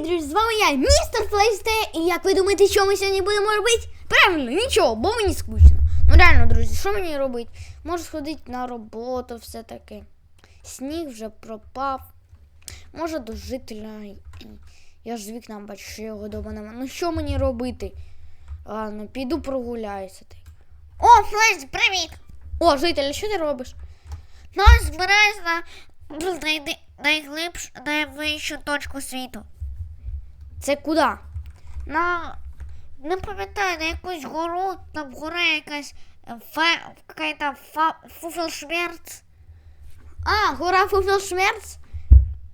друзі, з вами я, містер Флейсте, і як ви думаєте, що ми сьогодні будемо робити? Правильно, нічого, бо мені скучно. Ну реально, друзі, що мені робити? Можу сходити на роботу, все таки. Сніг вже пропав. Може до жителя. Я ж з вікна бачу, що його дома нема. Ну що мені робити? Ладно, піду прогуляюся. ти. О, Флеш, привіт! О, житель, що ти робиш? Ну, збираюсь на найглибшу, найвищу точку світу. Це куди? На не пам'ятаю, на якусь гору, там гора якась е, фе, какая-то фа, фуфелшмерц. А, гора Фуфелшмерц?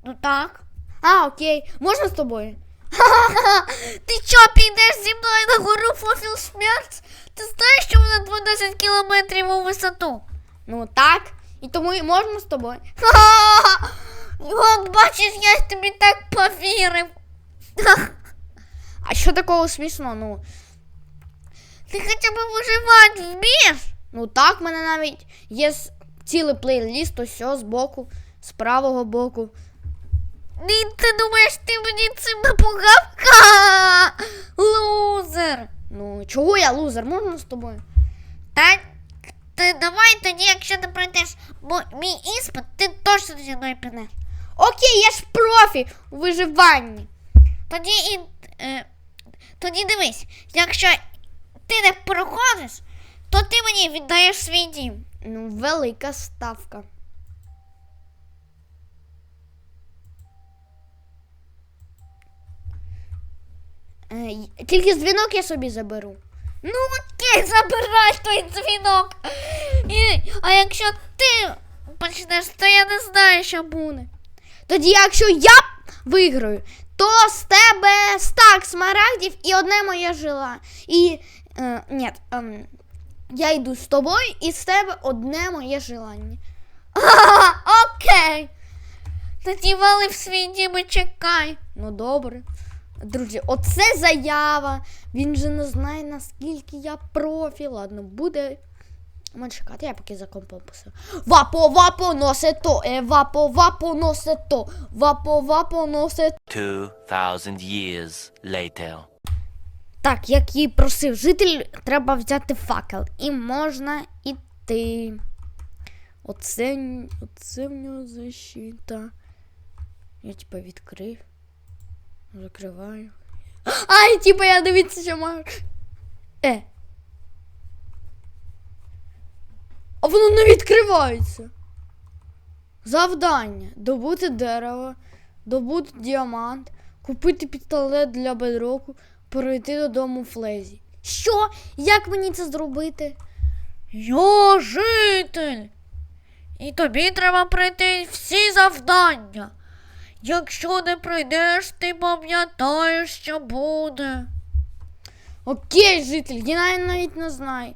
Ну так. А, окей. Можна з тобою? Ти що, підеш зі мною на гору Фуфелшмерц? Ти знаєш, що вона 12 кілометрів у висоту? Ну так. І тому і можна з тобою. Ха-ха-ха! От бачиш, я тобі так повірив. А що такого смішного? Ну, Ти хоча б виживати вмієш? ну так, в мене навіть є цілий плейліст, ось з боку, з правого боку. Ні, ти думаєш, ти мені цим напугав? Лузер. Ну, чого я лузер? Можна з тобою? Та ти давай тоді, якщо ти пройдеш мій іспит, ти точно зі мною підеш. Окей, я ж профі у виживанні. Тоді і е, тоді дивись, якщо ти не проходиш, то ти мені віддаєш свій дім. Ну, велика ставка. Е, Тільки дзвінок я собі заберу. Ну окей, забирай той дзвінок. І, а якщо ти почнеш, то я не знаю, що буде. Тоді, якщо я виграю, то з тебе стак смарагдів і одне моє жила. І е, ні, ем, я йду з тобою, і з тебе одне моє желання. Окей. Тоді вали в свій дім і чекай. Ну добре. Друзі, оце заява. Він же не знає, наскільки я профі. Ладно, буде. Можна чекати, я поки за компом писав. Вапо, вапо, носе то, е, вапо, вапо, носе то, вапо, вапо, носе 2,000 years later. Так, як і просив житель, треба взяти факел. І можна іти. Оце, оце в нього защита. Я типа відкрив. Закриваю. Ай, типа я дивіться, що можу. Е. А воно не відкривається. Завдання. Добути дерево, добути діамант, купити пістолет для бедроку, пройти додому Флезі. Що? Як мені це зробити? Я житель. І тобі треба пройти всі завдання. Якщо не пройдеш, ти пам'ятаєш, що буде. Окей, житель, я навіть не знаю.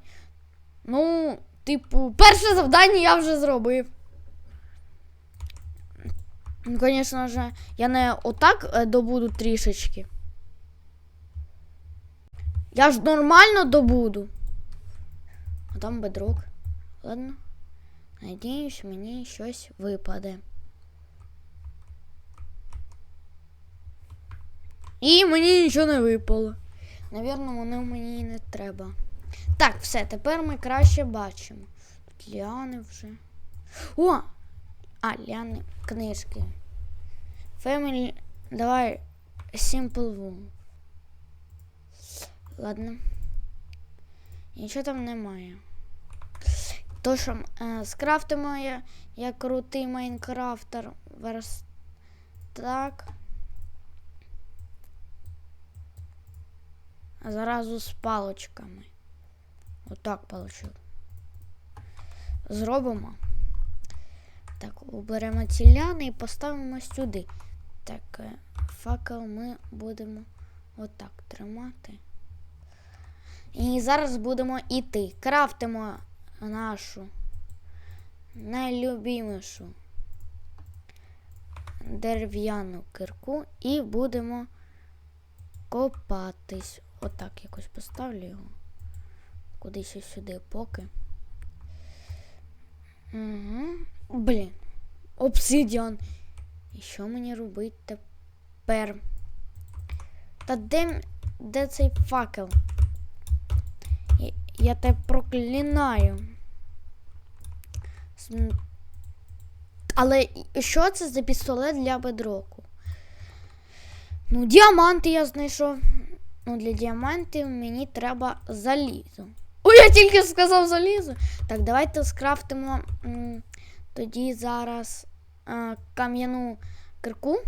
Ну, типу, перше завдання я вже зробив. Ну, звісно ж, я не отак е, добуду трішечки. Я ж нормально добуду. А там бедрок. Ладно. Надіюсь, мені щось випаде. І мені нічого не випало. Навірно, воно мені не треба. Так, все, тепер ми краще бачимо. Тут ліани вже. О! А, ліани, книжки. Family. Давай. Simple Wool. Ладно. Нічого там немає. То, що е, скрафтимо я, я крутий майнкрафтер. Верс... Так. А зразу з палочками. Отак получив. Зробимо. Так, оберемо ці ляни і поставимо сюди. Так, е, факел ми будемо отак тримати. І зараз будемо іти. Крафтимо нашу найлюбімішу дерев'яну кирку і будемо копатись. Отак якось поставлю його. Кудись ось сюди поки. Угу. Блін. Обсидіан. І що мені робити тепер? Та де, де цей факел? Я, я тебе проклинаю. Але що це за пістолет для бедроку? Ну, діаманти я знайшов. Ну, для діамантів мені треба залізо. Я тільки сказав залізо. Так, давайте скрафтимо м, тоді зараз е, кам'яну кирку.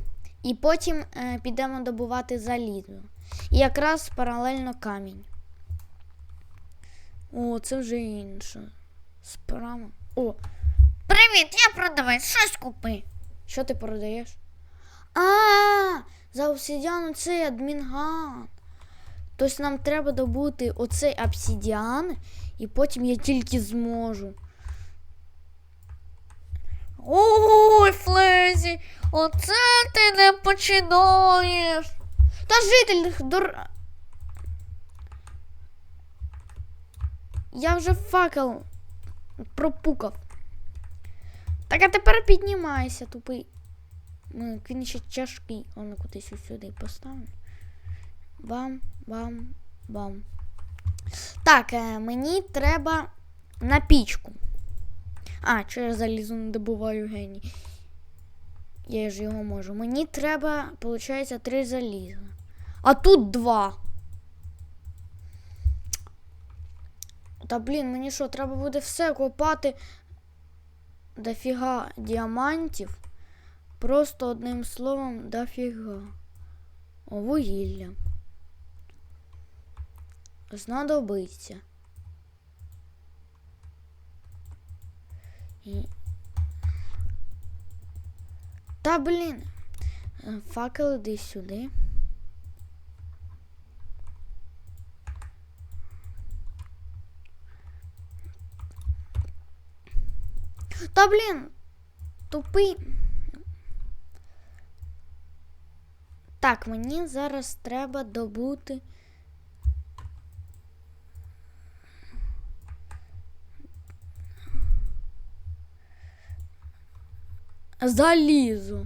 І потім е, підемо добувати залізо. І якраз паралельно камінь. О, це вже інше. Справа. О, Привіт, я продавець, щось купи. що ти продаєш? А, за обсидіан цей адмінган. Тобто нам треба добути оцей обсидіан, і потім я тільки зможу. Ой, Флезі, оце ти не починаєш. Та житель дор... Я вже факел пропукав. Так а тепер піднімайся, тупий. Ну, Він ще тяжкий. Он кудись сюди поставлю. Бам, бам, бам. Так, е, мені треба на пічку. А, чи я залізу не добуваю геній. Я ж його можу. Мені треба, виходить, три заліза. А тут два. Та блін, мені що, треба буде все копати дофіга діамантів. Просто одним словом дофіга. О, вугілля. Знадобиться. І... Та блін. Факел іди сюди. Та блін. Тупий. Так, мені зараз треба добути. Залізо.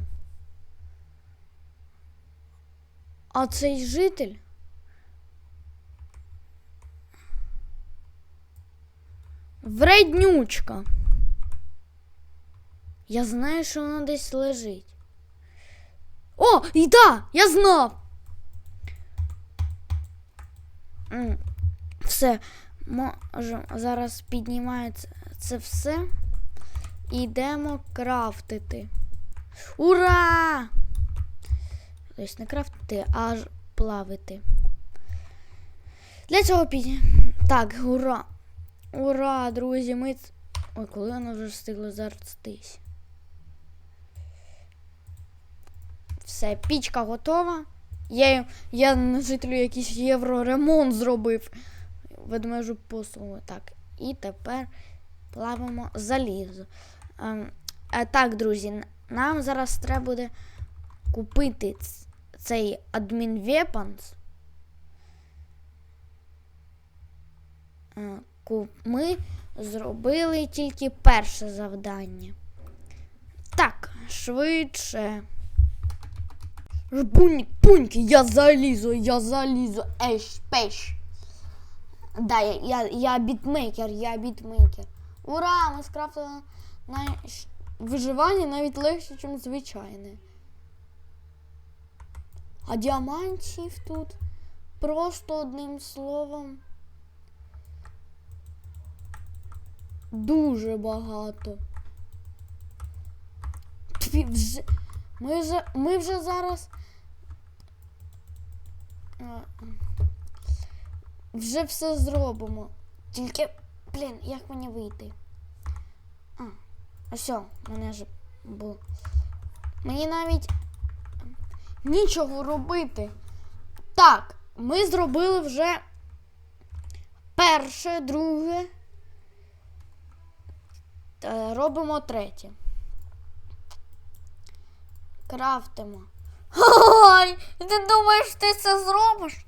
А цей житель. Вреднючка. Я знаю, що вона десь лежить. О, і да, я знав. М, Все, можемо зараз піднімається це все. І йдемо крафтити. Ура! Тобто не крафтити, а плавити. Для цього під... Так, ура! Ура, друзі, ми. Ой, коли воно вже встигло заростись. Все, пічка готова. Я, я на жителю якийсь євроремонт зробив. Ведмежу посуну. Так. І тепер плавимо залізо. Ем, а, так, друзі, нам зараз треба буде купити цей адмін Weapons. Е, Ми зробили тільки перше завдання. Так, швидше. Жбуньк, пуньки, я залізу, я залізу, еш, пеш. Да, я, я, я бітмейкер, я бітмейкер. Ура! Ми скрафтили виживання навіть легше, ніж звичайне. А діамантів тут просто одним словом. Дуже багато. Ми, вже, ми вже зараз. Вже все зробимо. Тільки, блін, як мені вийти? А, все, мене ж було. Мені навіть нічого робити. Так, ми зробили вже перше, друге. Та робимо третє. Крафтимо. Ой, ти думаєш, ти це зробиш?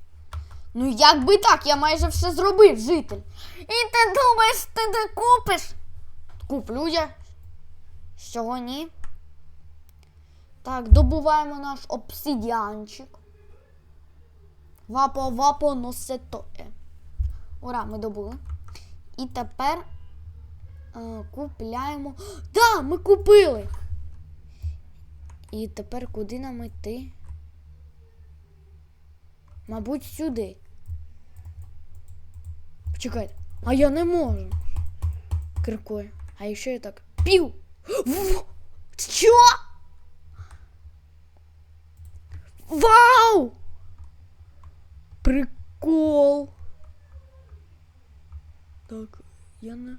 Ну, як би так, я майже все зробив, житель. І ти думаєш, ти не купиш? Куплю я. Чого ні? Так, добуваємо наш обсидіанчик. Вапо, вапо, носетоє. Ура, ми добули. І тепер е, купляємо. Да, ми купили! І тепер куди нам йти? Мабуть, сюди. Почекайте, а я не можу. Киркою. А якщо я так пів. В- Що? Вау! Прикол. Так, я не.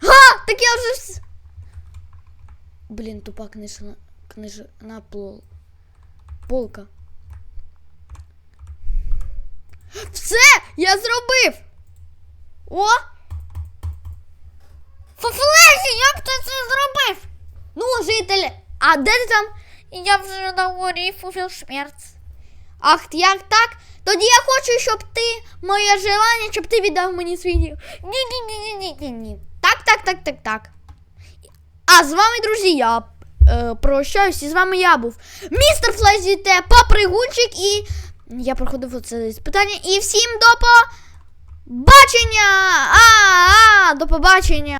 Га! Так я вже. вс- Блін, тупа книжна, книжна пол. Полка. Все! Я зробив! О! Фуфлесі, як ти це зробив? Ну, жителі! А де ти там? Я вже на горі Фуфелшмерц. Ах, як так? Тоді я хочу, щоб ти моє желання, щоб ти віддав мені свій дім. Ні, ні, ні, ні, ні, ні, ні. Так, так, так, так, так. А з вами, друзі, я е, прощаюсь, і з вами я був містер Флазіте, попригунчик, і я проходив оце спитання. І всім до побачення! А, а, до побачення!